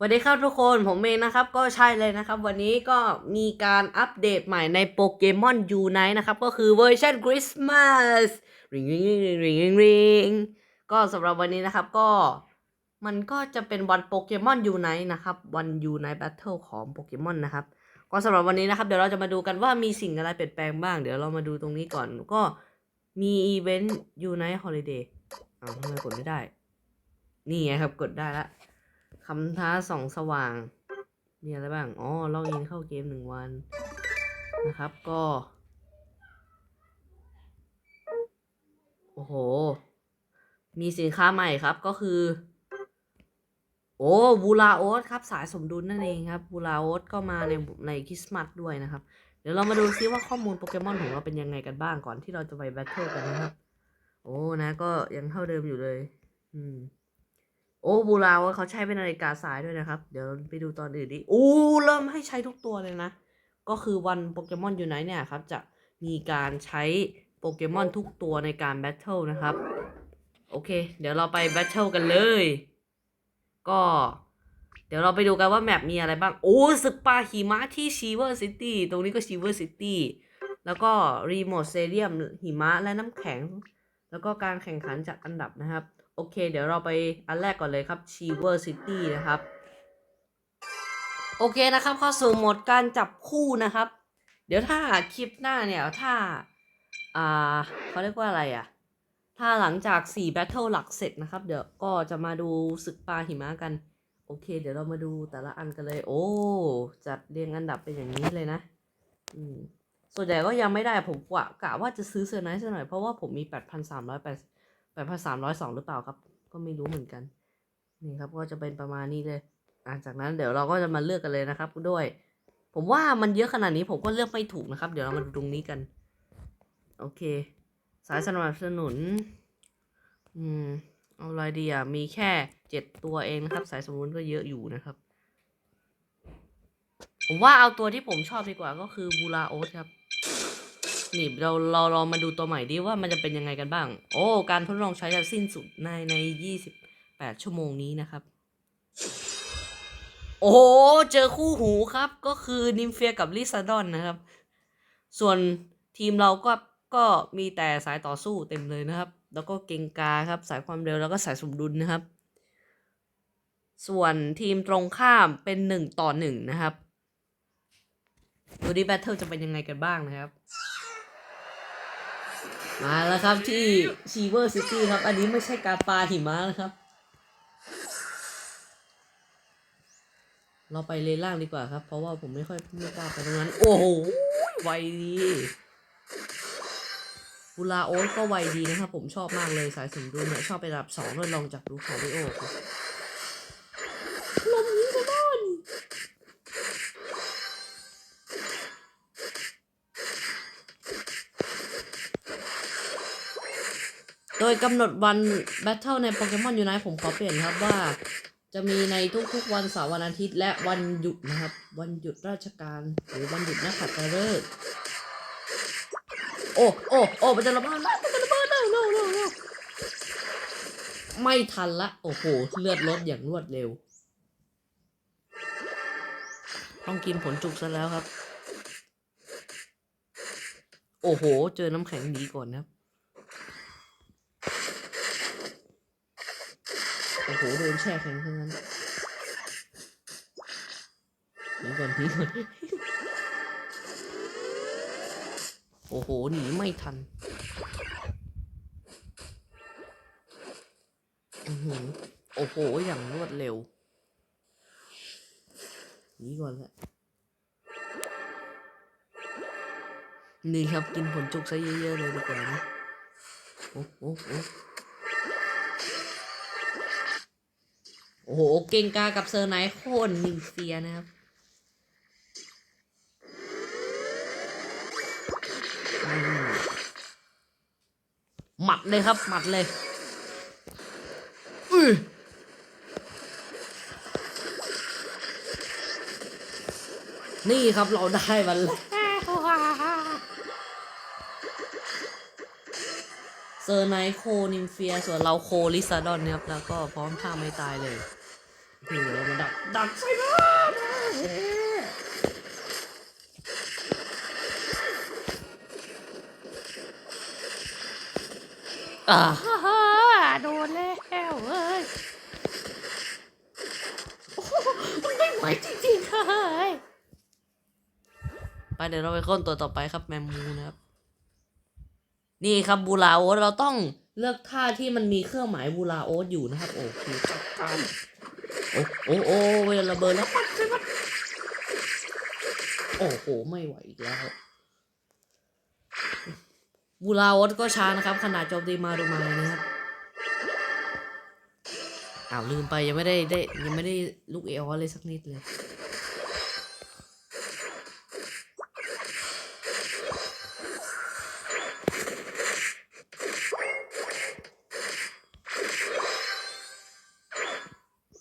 สวัสดีครับทุกคนผมเองนะครับก็ใช่เลยนะครับ วันนี้ก็มีการอัปเดตใหม่ในโปเกมอนยูไนนะครับ ก็คือเวอร์ชันคริสต์มาสริงริงริงริงริงริงก็สำหรับวันนี้นะครับก็มันก็จะเป็นวันโปเกมอนยูไนนะครับ วันยูไนแบทเทิลของโปเกมอนนะครับ ก็สำหรับวันนี้นะครับ เดี๋ยวเราจะมาดูกันว่ามีสิ่งอะไรเปลี่ยนแปลงบ้าง เดี๋ยวเรามาดูตรงนี้ก่อนก็มีอีเวนต์ยูไนฮอลิเดย์อ้าวทำไมกดไม่ได้ นี่ไงครับกดได้ละ คำท้าสองสว่าง มีอะไรบ้าง อ๋อล็อกอินเข้าเกมหนึ่งวัน นะครับก็ โอ้โห มีสินค้าใหม่ครับก็คือ โอ้บูลาโอสครับ สายสมดุลนั่นเองครับบูลาโอสก็มาในในคริสต์มาสด้วยนะครับ เดี๋ยวเรามาดูซิว่าข้อมูลโปเกมอนของเราเป็นยังไงกันบ้างก่อนที่เราจะไปแบทเทิลกันนะครับ โอ้นะก็ยังเท่าเดิมอยู่เลย อืม โอ้บูราว่าเขาใช้เป็นนาฬิกาสายด้วยนะครับ เดี๋ยวไปดูตอนอื่นดิอู้เริ่มให้ใช้ทุกตัวเลยนะ ก็คือวันโปเกมอนยูไนเนี่ยครับ จะมีการใช้โปเกมอนทุกตัวในการแบทเทิลนะครับ โอเค เดี๋ยวเราไปแบทเทิลกันเลย ก็ เดี๋ยวเราไปดูกันว่าแมปมีอะไรบ้าง โอ้ศึกปลาหิมะที่ชีเวอร์ซิตี้ตรงนี้ก็ชีเวอร์ซิตี้แล้วก็รีโมทเซเดียมหิมะและน้ำแข็ง แล้วก็การแข่งขันจากอันดับนะครับ โอเค เดี๋ยวเราไปอันแรกก่อนเลยครับชีเวอร์ซิตี้นะครับ โอเคนะครับเข้าสู่โหมดการจับคู่นะครับ เดี๋ยวถ้าคลิปหน้าเนี่ยถ้าอ่าเขาเรียกว่าอะไรอะ่ะ ถ้าหลังจาก4 Battle หลักเสร็จนะครับ เดี๋ยวก็จะมาดูศึกปลาหิมะกัน โอเค เดี๋ยวเรามาดูแต่ละอันกันเลย โอ้ จัดเรียงอันดับเป็นอย่างนี้เลยนะ อืมส่วนใหญ่ก็ยังไม่ได้ผมกะกะว่าจะซื้อเซอร์ไนท์หน่อยเพราะว่าผมมี 8,380 แปดพันสามร้อยสองหรือเปล่าครับ ก็ไม่รู้เหมือนกัน นี่ครับก็จะเป็นประมาณนี้เลยอะจากนั้นเดี๋ยวเราก็จะมาเลือกกันเลยนะครับด้วย ผมว่ามันเยอะขนาดนี้ผมก็เลือกไม่ถูกนะครับ เดี๋ยวเรามาดูตรงนี้กัน โอเค สายสนับสนุน อืม เอาอะไรดีอะ มีแค่เจ็ดตัวเองนะครับ สายสนับสนุนก็เยอะอยู่นะครับ ผมว่าเอาตัวที่ผมชอบดีกว่าก็คือบูราโอสครับ นี่เราเราลองมาดูตัวใหม่ดิว่ามันจะเป็นยังไงกันบ้าง โอ้ การทดลองใช้จะสิ้นสุดในในยี่สิบแปดชั่วโมงนี้นะครับ โอ้เจอคู่หูครับ ก็คือนิมเฟียกับลิซาดอนนะครับ ส่วนทีมเราก็ก็มีแต่สายต่อสู้เต็มเลยนะครับ แล้วก็เกงกาครับ สายความเร็วแล้วก็สายสมดุลนะครับ ส่วนทีมตรงข้ามเป็นหนึ่งต่อหนึ่งนะครับดูดิแบทเทิลจะเป็นยังไงกันบ้างนะครับ มาแล้วครับที่ชีเวอร์ซิตี้ครับ อันนี้ไม่ใช่การปาหิมะนะครับ เราไปเลนล่างดีกว่าครับ เพราะว่าผมไม่ค่อยไม่กล้าไปตรงนั้น โอ้โหไวดีบูลาโอ๊ตก็ไวดีนะครับ ผมชอบมากเลยสายสมดุลเนี่ยชอบไประดับสองด้วยลองจากดูคาริโอครับลมยิงกระโดน โดยกำหนดวันแบทเทิลในโปเกมอนยูไนผมขอเปลี่ยนครับว่า จะมีในทุกๆวันเสาร์วันอาทิตย์ และวันหยุดนะครับ วันหยุดราชการหรือวันหยุดนักขัตฤกษ์โอ้โอ้โอ้มันจะระเบิดแล้วมันจะระเบิดแล้ว no no no ไม่ทันละ โอ้โห เลือดลดอย่างรวดเร็ว ต้องกินผลจุกซะแล้วครับ โอ้โห เจอน้ำแข็งดีก่อนนะครับ โอ้โหโดนแช่แข็งทั้งนั้นหนีก่อนนีก่อนโอ้โหหนีไม่ทันอือหือโอ้โห อย่างรวดเร็วหนีก่อนละนี่ครับกินผลจุกซะเยอะๆเลยดีกว่านะ โอ้โหโอ้ โอ้โห เก่งกากับเซอร์ไนท์โคนนิมเฟียนะครับหมัดเลยครับ หมัดเลยอื้อนี่ครับเราได้มันแล้วเซอร์ไนโคนิมเฟีย ส่วนเราโคลิซาดอนนะครับ แล้วก็พร้อมท่าไม่ตายเลย นี่เรามาดักดักใส่มาอ่าฮ่าฮ่าโดนแล้วเอ้ยโอ้โหไม่ไหวจริงๆค่ะเฮ้ยไปเดี๋ยวเราไปค้นตัวต่อไปครับแมมมูนะครับ นี่ครับบูราโอสเราต้องเลือกท่าที่มันมีเครื่องหมายบูราโอสอยู่นะครับ โอเคจัดการโอ้ โอ้โอ้เวลาระเบิดแล้วปัดใช่ปัดโอ้โห ไม่ไหวอีกแล้วบูราวอสก็ช้านะครับ ขนาดโจมตีมาดูมานะครับอ้าวลืมไปยังไม่ได้ได้ยังไม่ได้ลูกเอลเลยสักนิดเลย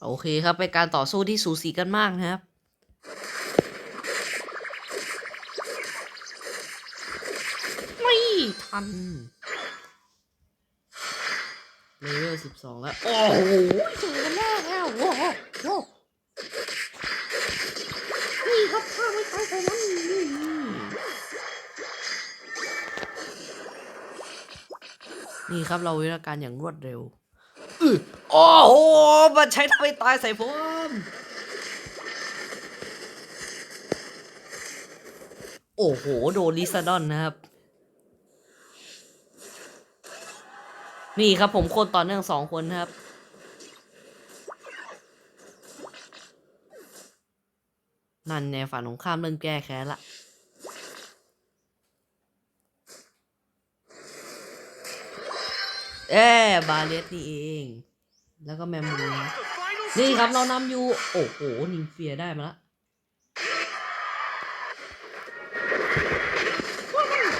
โอเคครับ เป็นการต่อสู้ที่สูสีกันมากนะครับ ไม่ทันเลเวลสิบสองแล้ว โอ้โหเจอกันแล้วโอ้โหโอ้โหนี่ครับข้าไม่ตายใส่นั้นนี่นี่ครับเราวิธีการอย่างรวดเร็ว โอ้โห มันใช้ทำให้ตายใส่ผม โอ้โห โดนลิซาดอนนะครับ นี่ครับผมคนต่อเนื่องสองคนครับ นั่นในฝันของข้ามเรื่องแก้แค้นละ เอ๊บาเลสนี่เอง แล้วก็แมมมูนนี่ครับเรานำอยู่ โอ้โห นิมเฟียได้มาละ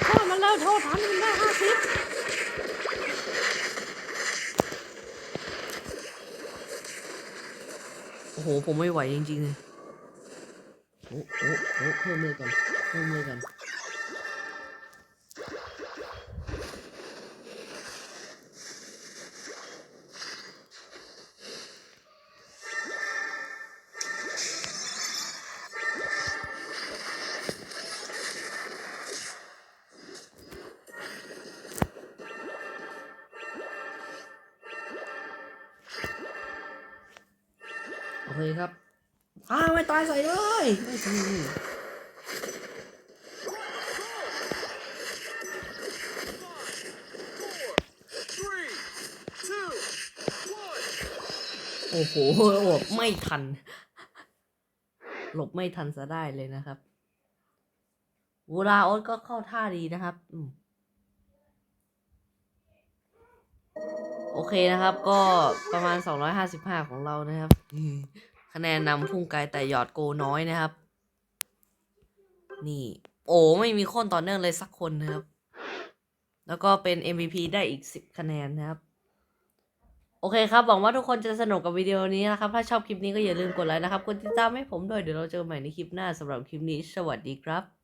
ข้ามันแล้วโทษฐานหนึ่งได้ห้าสิบโอ้โห ผมไม่ไหวจริงๆเลย โอ้โหโอ้โหเพิ่มเลยก่อน เพิ่มเลยก่อน โอเครับ อ้าวไม่ตายใส่เลยไม่ใช่โอ้โหหลบไม่ทัน หลบไม่ทันซะได้เลยนะครับวูราโอสก็เข้าท่าดีนะครับ อืม โอเคนะครับ ก็ประมาณ 255 ของเรานะครับ คะแนนนำพุ่งไกลแต่หยอดโกน้อยนะครับ นี่ โอ้ไม่มีคนต่อเนื่องเลยสักคนนะครับ แล้วก็เป็น MVP ได้อีก 10 คะแนนนะครับ โอเคครับ หวังว่าทุกคนจะสนุกกับวิดีโอนี้นะครับ ถ้าชอบคลิปนี้ก็อย่าลืมกดไลค์นะครับ กดติดตามให้ผมด้วย เดี๋ยวเราเจอกันใหม่ในคลิปหน้าสำหรับคลิปนี้ สวัสดีครับ